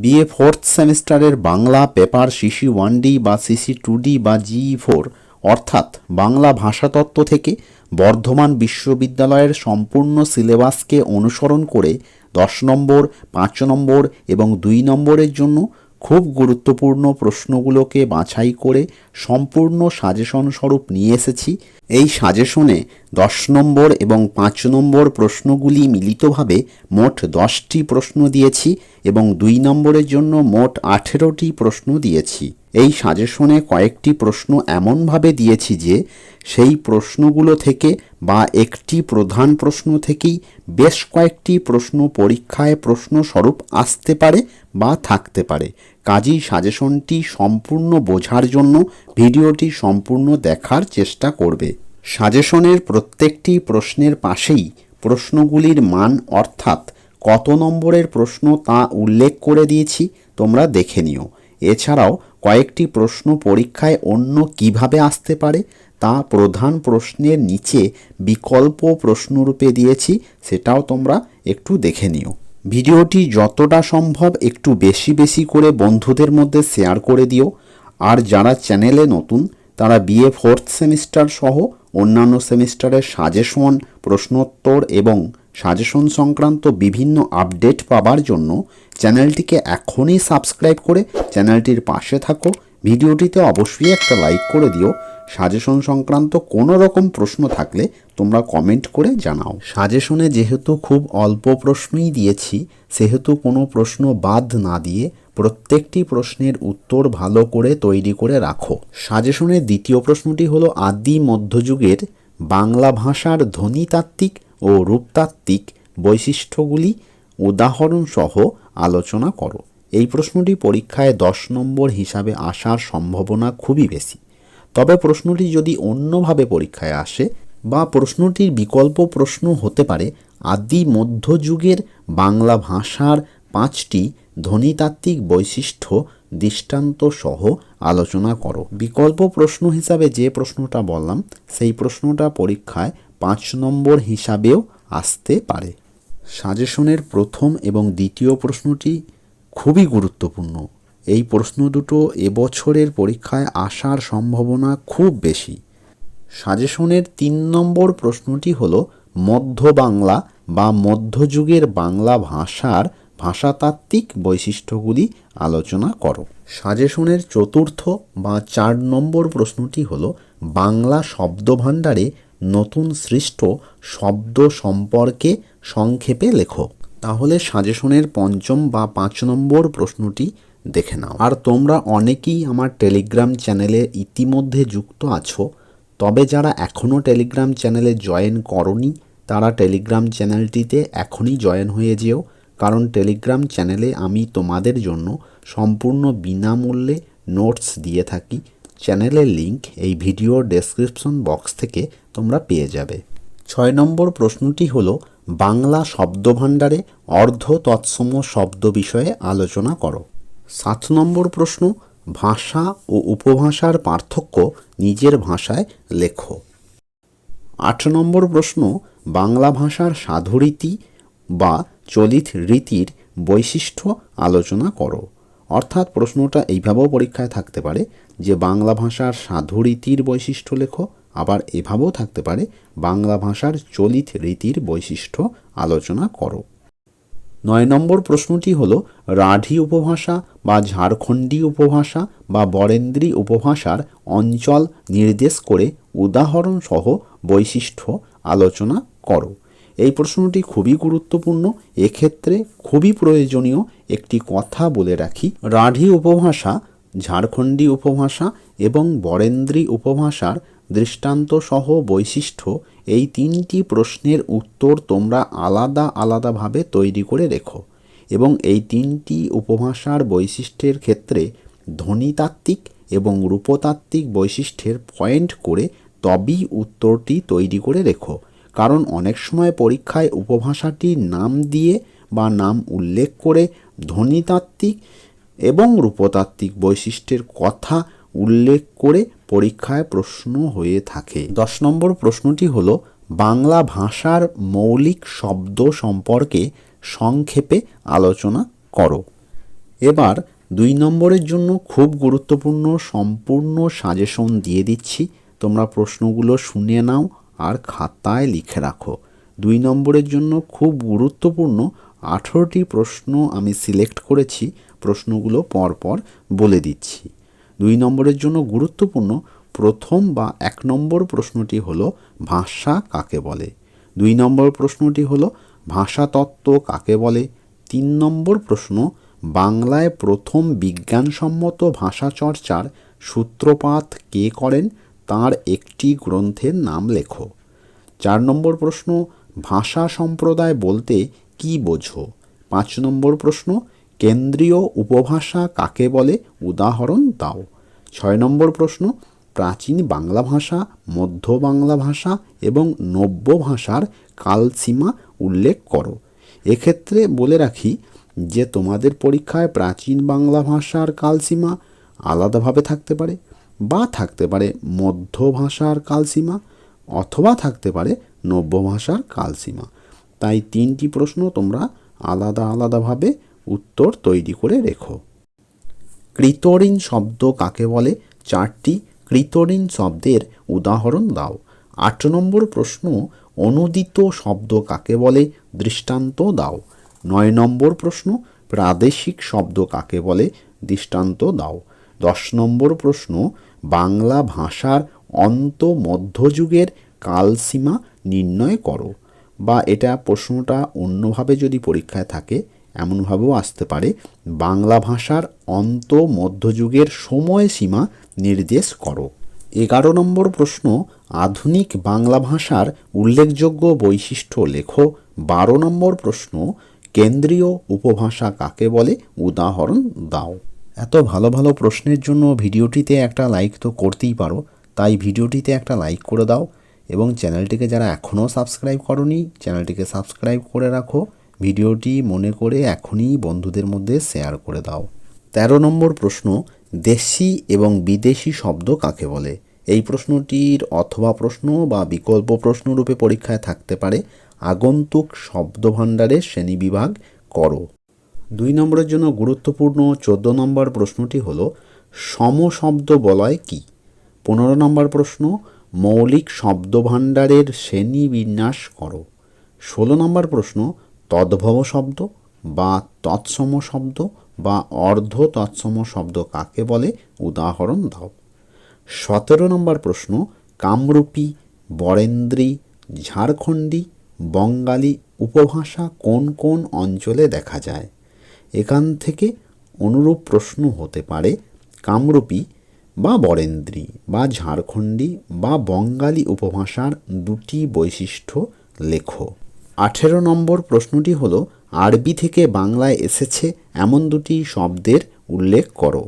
BA fourth সেমিস্টারের Bangla paper CC one D বা CC two D বা GE four অর্থাৎ বাংলা ভাষাতত্ত্ব থেকে বর্ধমান বিশ্ববিদ্যালয়ের সম্পূর্ণ সিলেবাসকে অনুসরণ করে দশ নম্বর, পাঁচ নম্বর এবং দুই নম্বরের জন্য খুব গুরুত্বপূর্ণ প্রশ্নগুলোকে বাছাই করে সম্পূর্ণ সাজেশন স্বরূপ নিয়ে এসেছি। এই সাজেশনে দশ নম্বর এবং পাঁচ নম্বর প্রশ্নগুলি মিলিতভাবে মোট দশটি প্রশ্ন দিয়েছি এবং দুই নম্বরের জন্য মোট আঠেরোটি প্রশ্ন দিয়েছি। এই সাজেশনে কয়েকটি প্রশ্ন এমনভাবে দিয়েছি যে সেই প্রশ্নগুলো থেকে বা একটি প্রধান প্রশ্ন থেকেই বেশ কয়েকটি প্রশ্ন পরীক্ষায় প্রশ্ন স্বরূপ আসতে পারে বা থাকতে পারে। কাজেই সাজেশনটি সম্পূর্ণ বোঝার জন্য ভিডিওটি সম্পূর্ণ দেখার চেষ্টা করবে। সাজেশনের প্রত্যেকটি প্রশ্নের পাশেই প্রশ্নগুলির মান অর্থাৎ কত নম্বরের প্রশ্ন তা উল্লেখ করে দিয়েছি, তোমরা দেখে নিও। এছাড়াও কয়েকটি প্রশ্ন পরীক্ষায় অন্য কীভাবে আসতে পারে তা প্রধান প্রশ্নের নিচে বিকল্প প্রশ্নরূপে দিয়েছি, সেটাও তোমরা একটু দেখে নিও। ভিডিওটি যতটা সম্ভব একটু বেশি বেশি করে বন্ধুদের মধ্যে শেয়ার করে দিও। আর যারা চ্যানেলে নতুন, তারা বিএ ফোর্থ সেমিস্টার সহ অন্যান্য সেমিস্টারের সাজেশন, প্রশ্নোত্তর এবং সাজেশন সংক্রান্ত বিভিন্ন আপডেট পাবার জন্য চ্যানেলটিকে এখনই সাবস্ক্রাইব করে চ্যানেলটির পাশে থাকো। ভিডিওটিতে অবশ্যই একটা লাইক করে দিও। সাজেশন সংক্রান্ত কোনো রকম প্রশ্ন থাকলে তোমরা কমেন্ট করে জানাও। সাজেশনে যেহেতু খুব অল্প প্রশ্নই দিয়েছি, সেহেতু কোনো প্রশ্ন বাদ না দিয়ে প্রত্যেকটি প্রশ্নের উত্তর ভালো করে তৈরি করে রাখো। সাজেশনের দ্বিতীয় প্রশ্নটি হলো আদি মধ্যযুগের বাংলা ভাষার ধ্বনিতাত্ত্বিক ও রূপতাত্ত্বিক বৈশিষ্ট্যগুলি উদাহরণসহ আলোচনা করো। এই প্রশ্নটি পরীক্ষায় দশ নম্বর হিসাবে আসার সম্ভাবনা খুবই বেশি। তবে প্রশ্নটি যদি অন্যভাবে পরীক্ষায় আসে বা প্রশ্নটির বিকল্প প্রশ্ন হতে পারে, আদি মধ্যযুগের বাংলা ভাষার পাঁচটি ধ্বনিতাত্ত্বিক বৈশিষ্ট্য দৃষ্টান্ত সহ আলোচনা করো। বিকল্প প্রশ্ন হিসাবে যে প্রশ্নটা বললাম, সেই প্রশ্নটা পরীক্ষায় পাঁচ নম্বর হিসাবেও আসতে পারে। সাজেশনের প্রথম এবং দ্বিতীয় প্রশ্নটি খুবই গুরুত্বপূর্ণ। এই প্রশ্ন দুটো এবছরের পরীক্ষায় আসার সম্ভাবনা খুব বেশি। সাজেশনের তিন নম্বর প্রশ্নটি হল, মধ্য বাংলা বা মধ্যযুগের বাংলা ভাষার ভাষাতাত্ত্বিক বৈশিষ্ট্যগুলি আলোচনা করো। সাজেশনের চতুর্থ বা চার নম্বর প্রশ্নটি হল, বাংলা শব্দভাণ্ডারে নতুন সৃষ্ট শব্দ সম্পর্কে সংক্ষেপে লেখো। তাহলে সাজেশনের পঞ্চম বা পাঁচ নম্বর প্রশ্নটি দেখে নাও। আর তোমরা অনেকেই আমার টেলিগ্রাম চ্যানেলে ইতিমধ্যে যুক্ত আছো, তবে যারা এখনও টেলিগ্রাম চ্যানেলে জয়েন করনি, তারা টেলিগ্রাম চ্যানেলটিতে এখনই জয়েন হয়ে যেও, কারণ টেলিগ্রাম চ্যানেলে আমি তোমাদের জন্য সম্পূর্ণ বিনামূল্যে নোটস দিয়ে থাকি। চ্যানেলের লিংক এই ভিডিওর ডেসক্রিপশন বক্স থেকে তোমরা পেয়ে যাবে। ছয় নম্বর প্রশ্নটি হলো, বাংলা শব্দভাণ্ডারে অর্ধ তৎসম শব্দ বিষয়ে আলোচনা করো। সাত নম্বর প্রশ্ন, ভাষা ও উপভাষার পার্থক্য নিজের ভাষায় লেখো। আট নম্বর প্রশ্ন, বাংলা ভাষার সাধুরীতি বা চলিত রীতির বৈশিষ্ট্য আলোচনা করো। অর্থাৎ প্রশ্নটা এইভাবেও পরীক্ষায় থাকতে পারে যে, বাংলা ভাষার সাধুরীতির বৈশিষ্ট্য লেখো আবার এভাবেও থাকতে পারে বাংলা ভাষার চলিত রীতির বৈশিষ্ট্য আলোচনা করো। নয় নম্বর প্রশ্নটি হল, রাঢ়ী উপভাষা বা ঝাড়খণ্ডী উপভাষা বা বরেন্দ্রী উপভাষার অঞ্চল নির্দেশ করে উদাহরণসহ বৈশিষ্ট্য আলোচনা করো। এই প্রশ্নটি খুবই গুরুত্বপূর্ণ, এক্ষেত্রে খুবই প্রয়োজনীয় একটি কথা বলে রাখি। রাঢ়ী উপভাষা, ঝাড়খণ্ডী উপভাষা এবং বরেন্দ্রী উপভাষার দৃষ্টান্তসহ বৈশিষ্ট্য, এই তিনটি প্রশ্নের উত্তর তোমরা আলাদা আলাদাভাবে তৈরি করে রেখো এবং এই তিনটি উপভাষার বৈশিষ্ট্যের ক্ষেত্রে ধ্বনিতাত্ত্বিক এবং রূপতাত্ত্বিক বৈশিষ্ট্যের পয়েন্ট করে তবেই উত্তরটি তৈরি করে রেখো। কারণ অনেক সময় পরীক্ষায় উপভাষাটির নাম দিয়ে বা নাম উল্লেখ করে ধ্বনিতাত্ত্বিক এবং রূপতাত্ত্বিক বৈশিষ্ট্যের কথা উল্লেখ করে পরীক্ষায় প্রশ্ন হয়ে থাকে। দশ নম্বর প্রশ্নটি হলো, বাংলা ভাষার মৌলিক শব্দ সম্পর্কে সংক্ষেপে আলোচনা করো। এবার দুই নম্বরের জন্য খুব গুরুত্বপূর্ণ সম্পূর্ণ সাজেশন দিয়ে দিচ্ছি। তোমরা প্রশ্নগুলো শুনে নাও আর খাতায় লিখে রাখো। দুই নম্বরের জন্য খুব গুরুত্বপূর্ণ আঠেরোটি প্রশ্ন আমি সিলেক্ট করেছি। প্রশ্নগুলো পরপর বলে দিচ্ছি। দুই নম্বরের জন্য গুরুত্বপূর্ণ প্রথম বা এক নম্বর প্রশ্নটি হলো ভাষা কাকে বলে? দুই নম্বর প্রশ্নটি হলো ভাষাতত্ত্ব কাকে বলে? তিন নম্বর প্রশ্ন বাংলায় প্রথম বিজ্ঞানসম্মত ভাষা চর্চার সূত্রপাত কে করেন? তার একটি গ্রন্থের নাম লেখো। চার নম্বর প্রশ্ন ভাষা সম্প্রদায় বলতে কি বোঝো? পাঁচ নম্বর প্রশ্ন কেন্দ্রীয় উপভাষা কাকে বলে? উদাহরণ দাও। ছয় নম্বর প্রশ্ন, প্রাচীন বাংলা ভাষা, মধ্য বাংলা ভাষা এবং নব্য ভাষার কালসীমা উল্লেখ করো। এক্ষেত্রে বলে রাখি যে, তোমাদের পরীক্ষায় প্রাচীন বাংলা ভাষার কালসীমা আলাদাভাবে থাকতে পারে বা থাকতে পারে মধ্য ভাষার কালসীমা অথবা থাকতে পারে নব্য ভাষার কালসীমা। তাই তিনটি প্রশ্ন তোমরা আলাদা আলাদাভাবে উত্তর তৈরি করে রেখো। কৃতঋণ শব্দ কাকে বলে? চারটি কৃতঋণ শব্দের উদাহরণ দাও। আট নম্বর প্রশ্ন, অনুদিত শব্দ কাকে বলে? দৃষ্টান্ত দাও। নয় নম্বর প্রশ্ন, প্রাদেশিক শব্দ কাকে বলে? দৃষ্টান্ত দাও। দশ নম্বর প্রশ্ন, বাংলা ভাষার অন্ত মধ্যযুগের কালসীমা নির্ণয় করো। বা এটা প্রশ্নটা অন্যভাবে যদি পরীক্ষায় থাকে এমনভাবেও আসতে পারে, বাংলা ভাষার অন্ত মধ্যযুগের সময়সীমা নির্দেশ করো। এগারো নম্বর প্রশ্ন, আধুনিক বাংলা ভাষার উল্লেখযোগ্য বৈশিষ্ট্য লেখো। বারো নম্বর প্রশ্ন, কেন্দ্রীয় উপভাষা কাকে বলে? উদাহরণ দাও। এত ভালো ভালো প্রশ্নের জন্য ভিডিওটিতে একটা লাইক তো করতেই পারো, তাই ভিডিওটিতে একটা লাইক করে দাও এবং চ্যানেলটিকে যারা এখনও সাবস্ক্রাইব করনি, চ্যানেলটিকে সাবস্ক্রাইব করে রাখো। ভিডিওটি মনে করে এখনই বন্ধুদের মধ্যে শেয়ার করে দাও। তেরো নম্বর প্রশ্ন, দেশি এবং বিদেশি শব্দ কাকে বলে? এই প্রশ্নটির অথবা প্রশ্ন বা বিকল্প প্রশ্ন রূপে পরীক্ষায় থাকতে পারে। আগন্তুক শব্দভাণ্ডারের শ্রেণীবিভাগ করো। দুই নম্বরের জন্য গুরুত্বপূর্ণ চোদ্দ নম্বর প্রশ্নটি হলো, সমশব্দ বলয় কি? পনেরো নম্বর প্রশ্ন, মৌলিক শব্দভাণ্ডারের শ্রেণি বিন্যাস করো। ষোলো নম্বর প্রশ্ন তদ্ভব শব্দ বা তৎসম শব্দ বা অর্ধ তৎসম শব্দ কাকে বলে? উদাহরণ দাও। সতেরো নম্বর প্রশ্ন, কামরূপী, বরেন্দ্রী, ঝাড়খণ্ডী, বঙ্গালী উপভাষা কোন কোন অঞ্চলে দেখা যায়? এখান থেকে অনুরূপ প্রশ্ন হতে পারে, কামরূপী বা বরেন্দ্রী বা ঝাড়খণ্ডী বা বঙ্গালী উপভাষার দুটি বৈশিষ্ট্য লেখো। আঠেরো নম্বর প্রশ্নটি হল আরবি থেকে বাংলায় এসেছে এমন দুটি শব্দের উল্লেখ করো।